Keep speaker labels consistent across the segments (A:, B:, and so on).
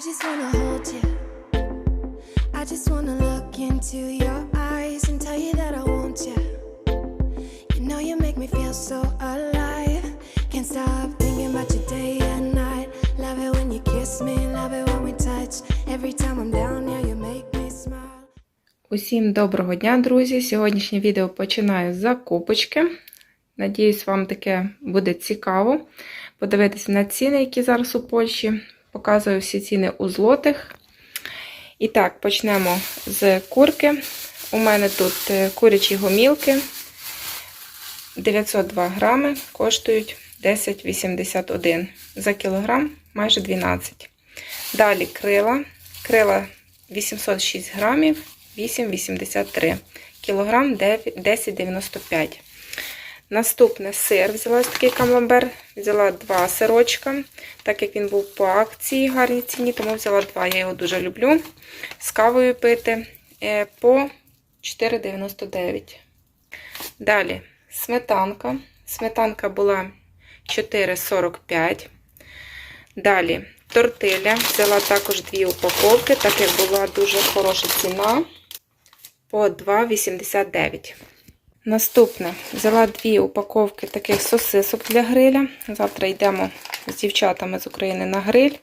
A: just wanna hold you. I just wanna look into your eyes and tell you that I want you. You know you make me feel so alive. Can't stop thinking about you day and night. Love it when you kiss me, love it when we touch. Every time I'm down, yeah, you make me smile.
B: Усім доброго дня, друзі! Сьогоднішнє відео починаю з закупочки. Надіюсь, вам таке буде цікаво. Подивитися на ціни, які зараз у Польщі. Показую всі ціни у злотих. І так, почнемо з курки. У мене тут е, курячі гомілки 902 грами, коштують 10,81 за кілограм, майже 12. Далі крила. Крила 806 грамів, 8,83 кілограм 10,95. Наступне сир. Взяла ось такий камамбер. Взяла два сирочка, так як він був по акції гарній ціні, тому взяла два. Я його дуже люблю. З кавою пити е, по 4,99. Далі сметанка. Сметанка була 4,45. Далі тортиля. Взяла також дві упаковки, так як була дуже хороша ціна по 2,89. Наступне взяла дві упаковки таких сосисок для гриля. Завтра йдемо з дівчатами з України на гриль.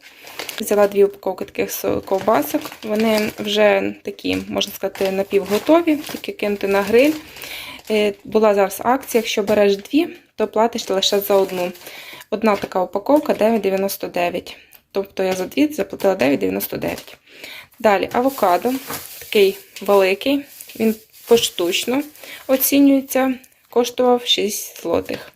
B: Взяла дві упаковки таких ковбасок. Вони вже такі, можна сказати, напівготові, тільки кинути на гриль. Е, Була зараз акція, якщо береш дві, то платиш лише за одну. Одна така упаковка 9,99. Тобто я за дві заплатила 9,99. Далі авокадо, такий великий, він поштучно оцінюється, коштував 6 злотих.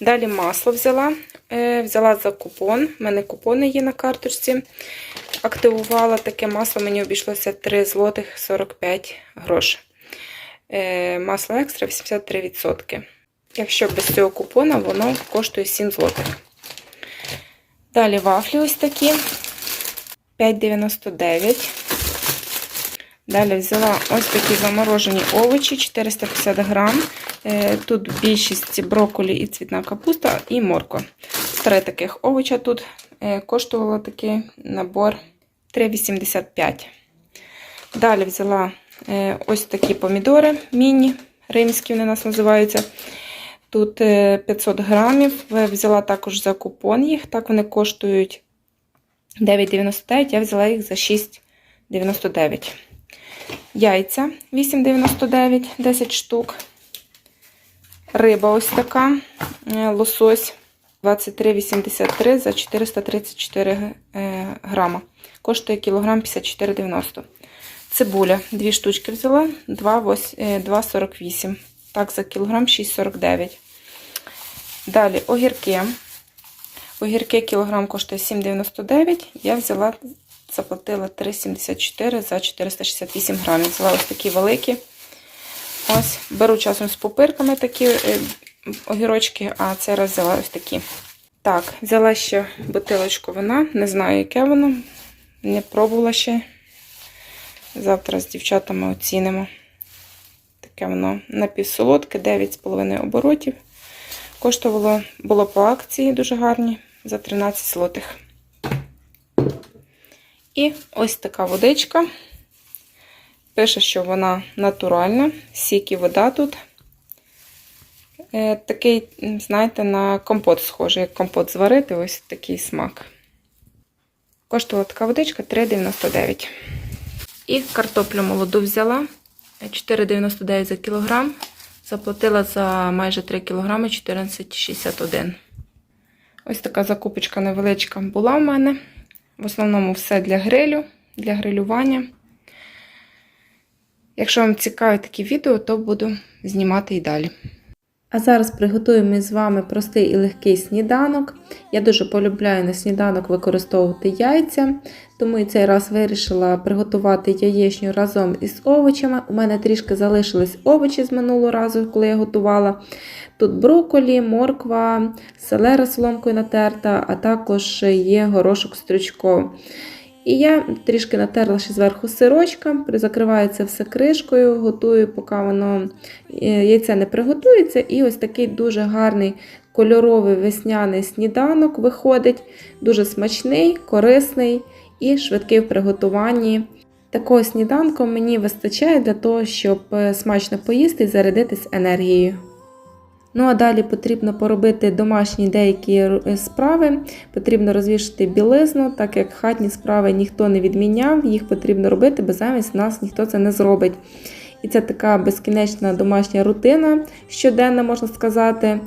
B: Далі масло взяла. Е, Взяла за купон. У мене купони є на карточці. Активувала таке масло, мені обійшлося 3 злотих 45 грош. Е, Масло екстра 83%. Якщо без цього купона, воно коштує 7 злотих. Далі вафлі ось такі 5,99. Далі взяла ось такі заморожені овочі 450 грам. Е, Тут більшість брокколі і цвітна капуста і морква. Три таких овоча тут е, коштувало такий набор 3,85. Далі взяла е, ось такі помідори міні, римські вони нас називаються. Тут е, 500 грамів. Взяла також за купон їх. Так вони коштують 9,99. Я взяла їх за 6,99. Яйця 8,99, 10 штук. Риба ось така. е, Лосось 23,83 за 434 е, грама. Коштує кілограм 54,90. Цибуля. Дві штучки взяла 2,8 е, 2,48. Так, за кілограм 6,49. Далі огірки. Огірки кілограм коштує 7,99. Я взяла, заплатила 3,74 за 468 грамів. Взяла ось такі великі. Ось, беру часом з пупирками такі е, огірочки, а цей раз взяла ось такі. Так, взяла ще бутилочку вина. Не знаю, яке воно. Не пробувала ще. Завтра з дівчатами оцінимо. Таке воно напівсолодке, 9,5 оборотів. Коштувало було по акції дуже гарні за 13 злотих. І ось така водичка. Пише, що вона натуральна, сік і вода тут. Е, Такий, знаєте, на компот схожий, як компот зварити, ось такий смак. Коштувала така водичка 3,99. І картоплю молоду взяла 4,99 за кілограм. Заплатила за майже 3 кілограми 14,61. Ось така закупочка невеличка була в мене. В основному все для грилю, для грилювання. Якщо вам цікаві такі відео, то буду знімати і далі. А зараз приготуємо з вами простий і легкий сніданок. Я дуже полюбляю на сніданок використовувати яйця, тому і цей раз вирішила приготувати яєчню разом із овочами. У мене трішки залишились овочі з минулого разу, коли я готувала. Тут брокколі, морква, селера соломкою натерта, а також є горошок стручков. І я трішки натерла ще зверху сирочка, закриваю це все кришкою, готую, поки воно е, яйце не приготується. І ось такий дуже гарний кольоровий весняний сніданок виходить, дуже смачний, корисний і швидкий в приготуванні. Такого сніданку мені вистачає для того, щоб е, смачно поїсти і зарядитись енергією. Ну а далі потрібно поробити домашні деякі е, справи. Потрібно розвішати білизну, так як хатні справи ніхто не відміняв, їх потрібно робити, бо замість нас ніхто це не зробить. І це така безкінечна домашня рутина щоденна, можна сказати.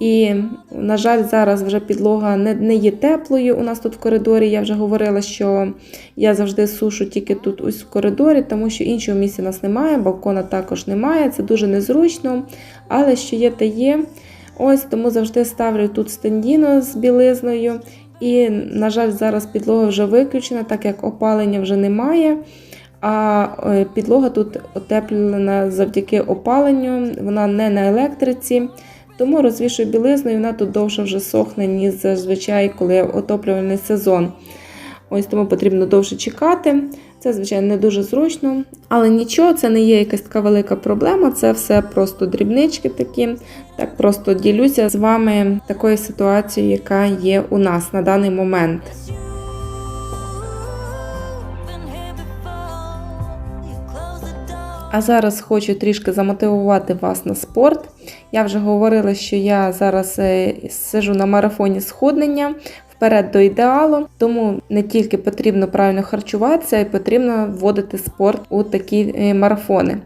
B: І, на жаль, зараз вже підлога не, не є теплою. У нас тут в коридорі. Я вже говорила, що я завжди сушу тільки тут ось в коридорі, тому що іншого місця у нас немає, балкона також немає. Це дуже незручно. Але що є, те є. Ось тому завжди ставлю тут стендіно з білизною. І, на жаль, зараз підлога вже виключена, так як опалення вже немає. А е, підлога тут отеплена завдяки опаленню, вона не на електриці. Тому розвішую білизну, і вона тут довше вже сохне, ніж зазвичай, коли отоплювальний сезон. Ось тому потрібно довше чекати. Це, звичайно, не дуже зручно, але нічого, це не є якась така велика проблема. Це все просто дрібнички такі. Так просто ділюся з вами такою ситуацією, яка є у нас на даний момент. А зараз хочу трішки замотивувати вас на спорт. Я вже говорила, що я зараз е, сижу на марафоні схуднення вперед до ідеалу, тому не тільки потрібно правильно харчуватися, й потрібно вводити спорт у такі е, марафони.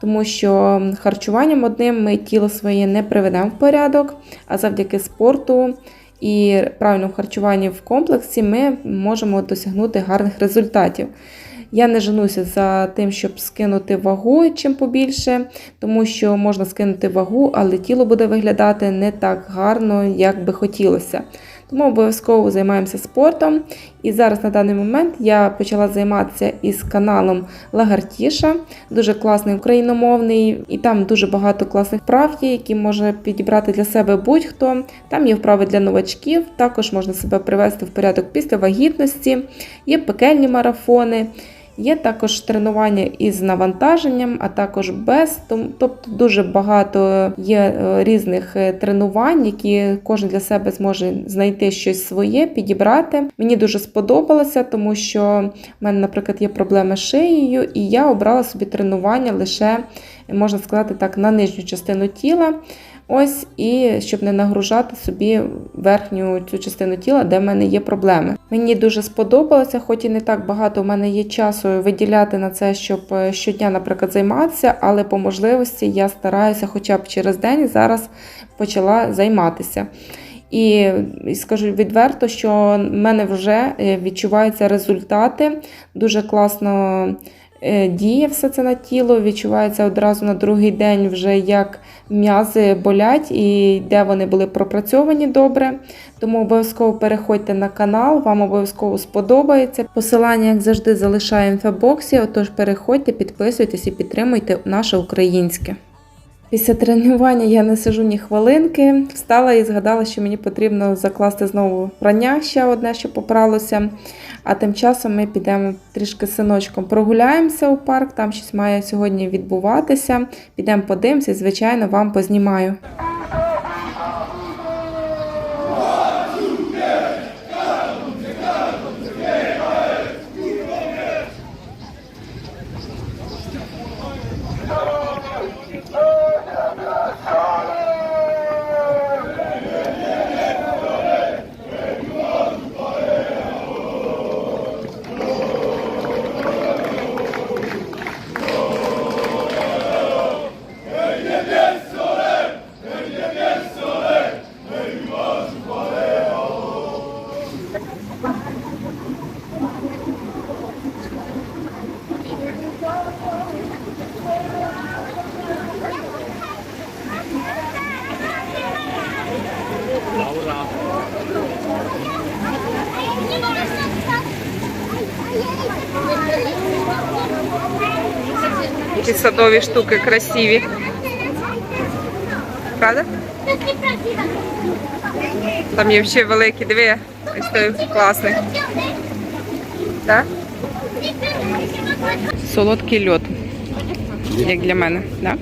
B: Тому що харчуванням одним ми тіло своє не приведемо в порядок, а завдяки спорту і правильному харчуванню в комплексі ми можемо досягнути гарних результатів. Я не женуся за тим, щоб скинути вагу чим побільше, тому що можна скинути вагу, але тіло буде виглядати не так гарно, як би хотілося. Тому обов'язково займаємося спортом. І зараз на даний момент я почала займатися із каналом Лагартіша, дуже класний україномовний, і там дуже багато класних вправ є, які може підібрати для себе будь-хто. Там є вправи для новачків, також можна себе привести в порядок після вагітності, є пекельні марафони. Є також тренування із навантаженням, а також без. Тобто дуже багато є е, різних е, тренувань, які кожен для себе зможе знайти щось своє, підібрати. Мені дуже сподобалося, тому що в мене, наприклад, є проблеми з шиєю, і я обрала собі тренування лише, можна сказати так, на нижню частину тіла. Ось і щоб не нагружати собі верхню цю частину тіла, де в мене є проблеми. Мені дуже сподобалося, хоч і не так багато в мене є часу виділяти на це, щоб е, щодня, наприклад, займатися, але по можливості я стараюся, хоча б через день зараз почала займатися. І скажу відверто, що в мене вже е, відчуваються результати. Дуже класно діє все це на тіло. Відчувається одразу на другий день, вже як м'язи болять і де вони були пропрацьовані добре. Тому обов'язково переходьте на канал, вам обов'язково сподобається. Посилання, як завжди, залишаю в інфобоксі. Отож, переходьте, підписуйтесь і підтримуйте наше українське. Після тренування я не сижу ні хвилинки. Встала і згадала, що мені потрібно закласти знову прання ще одне, що попралося. А тим часом ми підемо трішки синочком прогуляємося у парк. Там щось має сьогодні відбуватися. Підемо подивимося, звичайно, вам познімаю. Які садові штуки красиві. Правда? Там є ще великі, диви, ось той класний. Так? Солодкий льод, як для мене, да?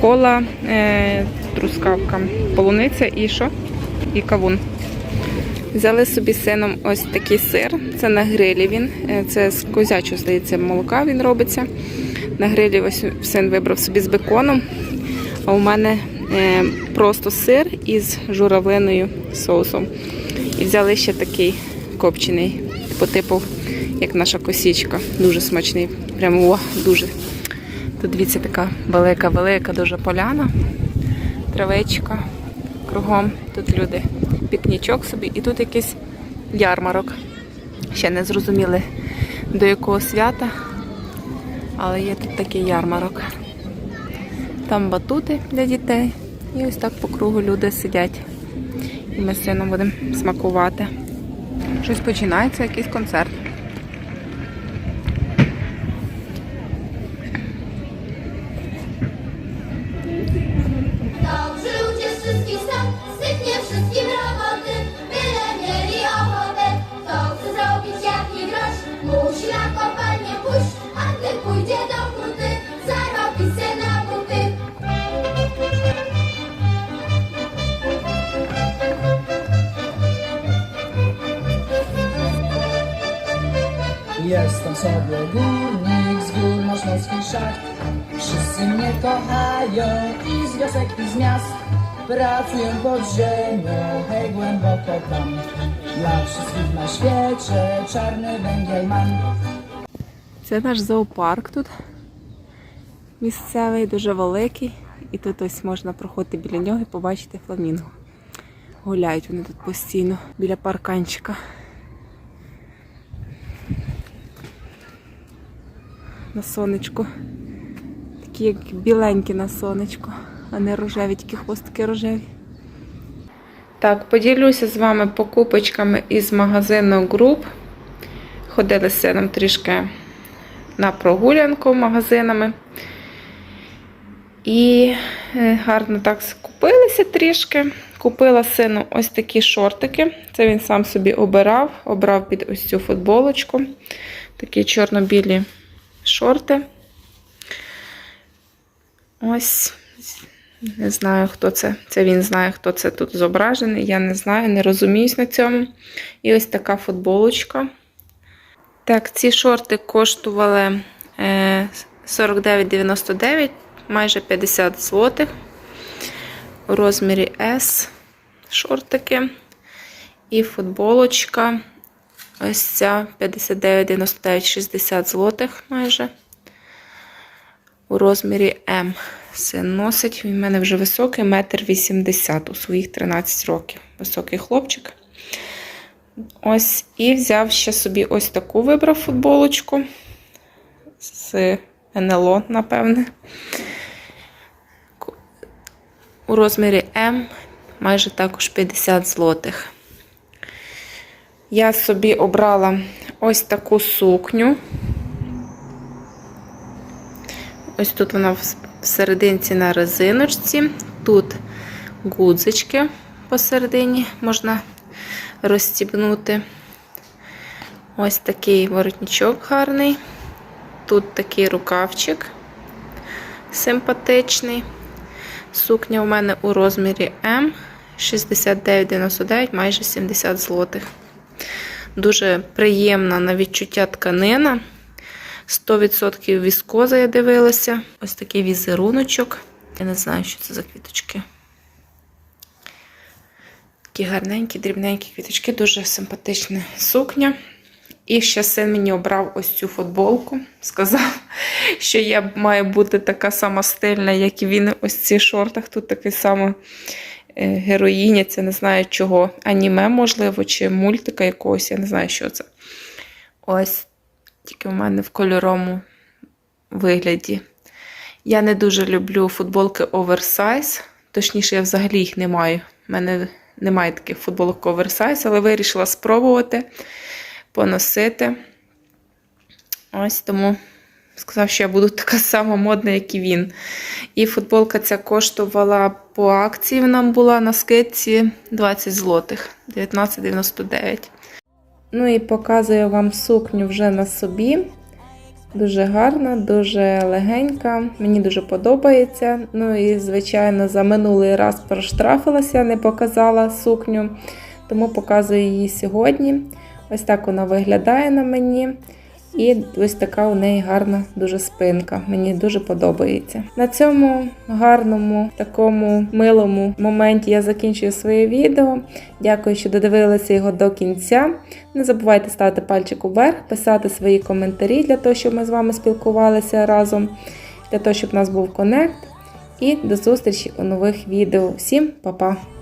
B: Кола, е, трускавка, полуниця і що? І кавун. Взяли собі з сином ось такий сир. Це на грилі він. Е, Це з козячого, здається, молока він робиться. На грилі ось син вибрав собі з беконом. А у мене е, просто сир із журавлиною соусом. І взяли ще такий копчений, по типу, як наша косічка. Дуже смачний. Прямо о, дуже. Тут дивіться, така велика-велика дуже поляна. Травичка кругом. Тут люди пікнічок собі. І тут якийсь ярмарок. Ще не зрозуміли до якого свята. Але є тут такий ярмарок. Там батути для дітей. І ось так по кругу люди сидять. І ми з сином будемо смакувати. Щось починається, якийсь концерт.
C: Sobie górnik, z gór swój szacht Wszyscy mnie kochają i z wiosek i z miast Pracuję pod ziemią, hej głęboko tam Dla wszystkich na świecie czarny węgiel mam
B: Це наш зоопарк тут. Місцевий, дуже великий. І тут ось можна проходити біля нього і побачити фламінго. Гуляють вони тут постійно біля парканчика. На сонечку. Такі як біленькі на сонечку, а не рожеві, тільки хвостики рожеві. Так, поділюся з вами покупочками із магазину Group. Ходили з сином трішки на прогулянку магазинами. І е, гарно так скупилися трішки. Купила сину ось такі шортики. Це він сам собі обирав, обрав під ось цю футболочку. Такі чорно-білі шорти. Ось, не знаю, хто це. Це він знає, хто це тут зображений. Я не знаю, не розуміюсь на цьому. І ось така футболочка. Так, ці шорти коштували е, 49,99, майже 50 злотих. У розмірі S шортики. І футболочка. Ось ця 59,99, 60 злотих майже. У розмірі М. Син носить. Він в мене вже високий, метр 80 у своїх 13 років. Високий хлопчик. Ось, і взяв ще собі ось таку вибрав футболочку з НЛО, напевне. У розмірі М майже також 50 злотих. Я собі обрала ось таку сукню. Ось тут вона в- на резиночці. Тут гудзички посередині можна розстібнути. Ось такий воротничок гарний. Тут такий рукавчик симпатичний. Сукня у мене у розмірі М 69,99, майже 70 злотих. Дуже приємна на відчуття тканина. 100% віскоза я дивилася. Ось такий візеруночок. Я не знаю, що це за квіточки. Такі гарненькі, дрібненькі квіточки, дуже симпатична сукня. І ще син мені обрав ось цю футболку. Сказав, що я маю бути така сама стильна, як і він ось в цих шортах. Тут такий саме е, героїня, це не знаю чого. Аніме, можливо, чи мультика якогось, я не знаю, що це. Ось, тільки в мене в кольоровому вигляді. Я не дуже люблю футболки оверсайз. Точніше, я взагалі їх не маю. У мене немає таких футболок оверсайз, але вирішила спробувати поносити. Ось тому сказав, що я буду така сама модна, як і він. І футболка ця коштувала по акції, вона була на скидці 20 злотих, 19,99. Ну і показую вам сукню вже на собі. Дуже гарна, дуже легенька. Мені дуже подобається. Ну і, звичайно, за минулий раз проштрафилася, не показала сукню. тому показую її сьогодні. Ось так вона виглядає на мені. І ось така у неї гарна дуже спинка. Мені дуже подобається. На цьому гарному, такому милому моменті я закінчую своє відео. Дякую, що додивилися його до кінця. Не забувайте ставити пальчик уверх, писати свої коментарі для того, щоб ми з вами спілкувалися разом, для того, щоб у нас був конект. І до зустрічі у нових відео. Всім па-па!